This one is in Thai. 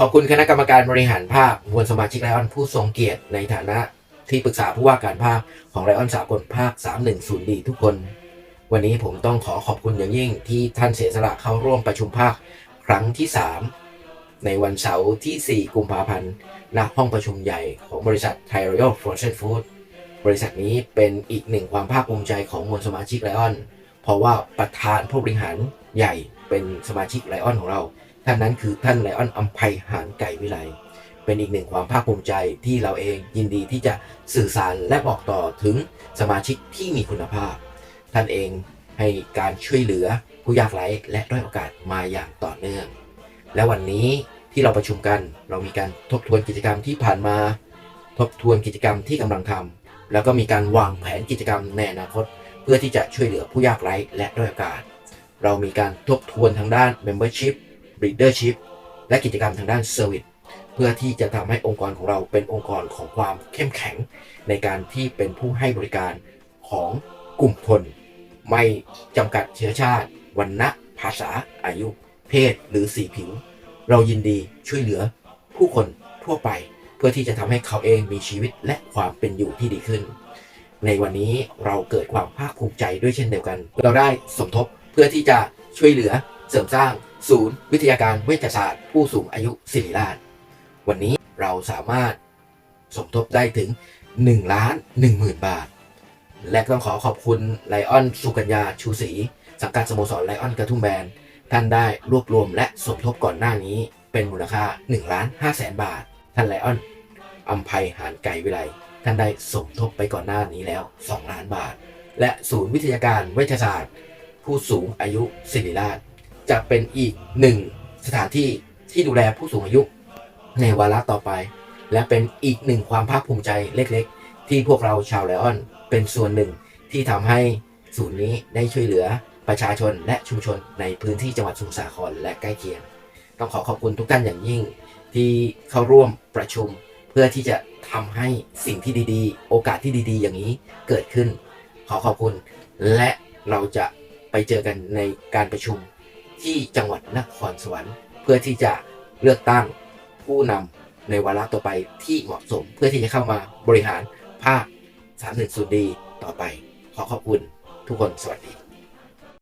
ขอบคุณคณะกรรมการบริหารภาคมวลสมาชิกไลออนผู้ทรงเกียรติในฐานะที่ปรึกษาผู้ว่าการภาคของไลออนสากลภาค 310 ดีทุกคน วันนี้ผมต้องขอขอบคุณอย่างยิ่งที่ท่านเสียสละเข้าร่วมประชุมภาคครั้งที่ 3 ในวันเสาร์ที่ 4 กุมภาพันธ์ณห้องประชุมใหญ่ของบริษัทไทยรอยัลฟรอเซนฟู้ดบริษัทนี้เป็นอีกหนึ่งความภาคภูมิใจของมวลสมาชิกไลออน เพราะว่าประธานผู้บริหารใหญ่เป็นสมาชิกไลออนของเรา ท่านนั้นคือท่านไลออนอัมภัยหานไก่วิไลเป็นอีกหนึ่งความภาคภูมิใจที่เราเองยินดีที่จะสื่อสารและบอกต่อถึงสมาชิกที่มีคุณภาพ ท่านเองให้การช่วยเหลือผู้ยากไร้และด้อยโอกาสมาอย่างต่อเนื่อง และวันนี้ที่เราประชุมกันเรามีการทบทวนกิจกรรมที่ผ่านมา ทบทวนกิจกรรมที่กำลังทำแล้วก็มีการวางแผนกิจกรรมในอนาคต เพื่อที่จะช่วยเหลือผู้ยากไร้และด้อยโอกาส เรามีการทบทวนทางด้าน membership leadership และกิจกรรมทางด้าน service เพื่อที่จะทำให้องค์กรของเราเป็นองค์กรของความเข้มแข็ง ในการที่เป็นผู้ให้บริการของกลุ่มคน ไม่จำกัดเชื้อชาติวันณะภาษา อายุ เพศ หรือสีผิว เรายินดีช่วยเหลือผู้คนทั่วไป เพื่อที่จะทำให้เขาเองมีชีวิตและความเป็นอยู่ที่ดีขึ้น ในวันนี้เราเกิดความภาคภูมิใจด้วยเช่นเดียวกัน เราได้สมทบเพื่อที่จะช่วยเหลือเสริมสร้าง ศูนย์วิทยาการเวชศาสตร์ ผู้สูงอายุศิริราช วันนี้เราสามารถสมทบได้ถึง1ล้าน1หมื่นบาท และต้องขอขอบคุณไลออนสุกัญญาชูศรีสังกัดสโมสรไลออนกระทุ่มแบน ท่านได้รวบรวมและสมทบก่อนหน้านี้เป็นมูลค่า1ล้าน5แสนบาท ท่านไลออนอัมภัยหานไก่วิไลท่านได้สมทบไปก่อนหน้านี้แล้ว 2 ล้านบาท และศูนย์วิทยาการเวชศาสตร์ ผู้สูงอายุศิริราช จะเป็นอีกหนึ่งสถานที่ที่ดูแลผู้สูงอายุในวาระต่อไป และเป็นอีกหนึ่งความภาคภูมิใจเล็กๆ ที่พวกเราชาวไลออนเป็นส่วนหนึ่งที่ทำให้ศูนย์นี้ได้ช่วยเหลือประชาชนและชุมชนในพื้นที่จังหวัดสมุทรสาครและใกล้เคียง ต้องขอขอบคุณทุกท่านอย่างยิ่ง ที่เข้าร่วมประชุม เพื่อที่จะทำให้สิ่งที่ดีๆ โอกาสที่ดีๆ อย่างนี้เกิดขึ้น ขอขอบคุณ และเราจะไปเจอกันในการประชุม ที่จังหวัดนครสวรรค์ เพื่อที่จะเลือกตั้งผู้นำในวาระต่อไปที่เหมาะสม เพื่อที่จะเข้ามาบริหารภาค 3 1 0 ดีต่อไป ขอขอบคุณทุกคนสวัสดี